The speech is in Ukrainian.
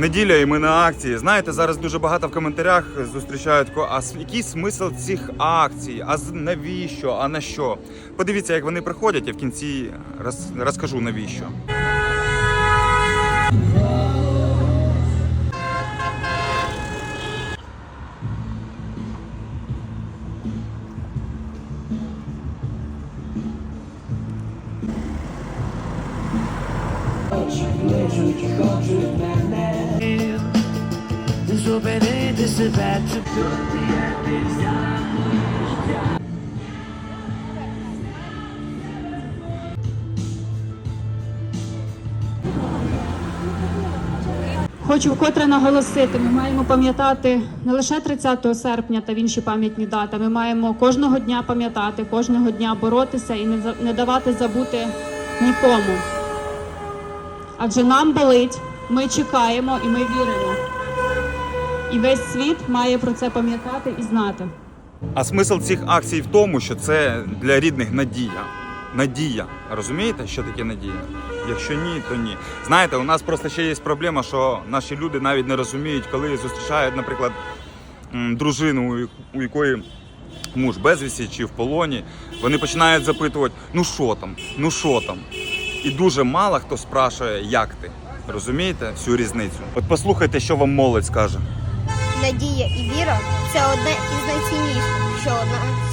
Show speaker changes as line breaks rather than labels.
Неділя і ми на акції. Знаєте, зараз дуже багато в коментарях зустрічають а який смисл цих акцій? А навіщо? А на що? Подивіться, як вони приходять, я в кінці роз- розкажу навіщо.
Desobediente se bate
Хочу вкотре наголосити, ми маємо пам'ятати не лише 30 серпня та в інші пам'ятні дати. Ми маємо кожного дня пам'ятати, кожного дня боротися і не давати забути нікому. Адже нам болить, ми чекаємо і ми віримо. І весь світ має про це пам'ятати і знати.
А смисл цих акцій в тому, що це для рідних надія. Надія. Розумієте, що таке надія? Якщо ні, то ні. Знаєте, у нас просто ще є проблема, що наші люди навіть не розуміють, коли зустрічають, наприклад, дружину, у якої муж безвісті чи в полоні. Вони починають запитувати: ну що там, ну що там. І дуже мало хто спрашує, як ти. Розумієте всю різницю? От послухайте, що вам молодь скаже.
Надія і віра це одне із найцінніших, що одна.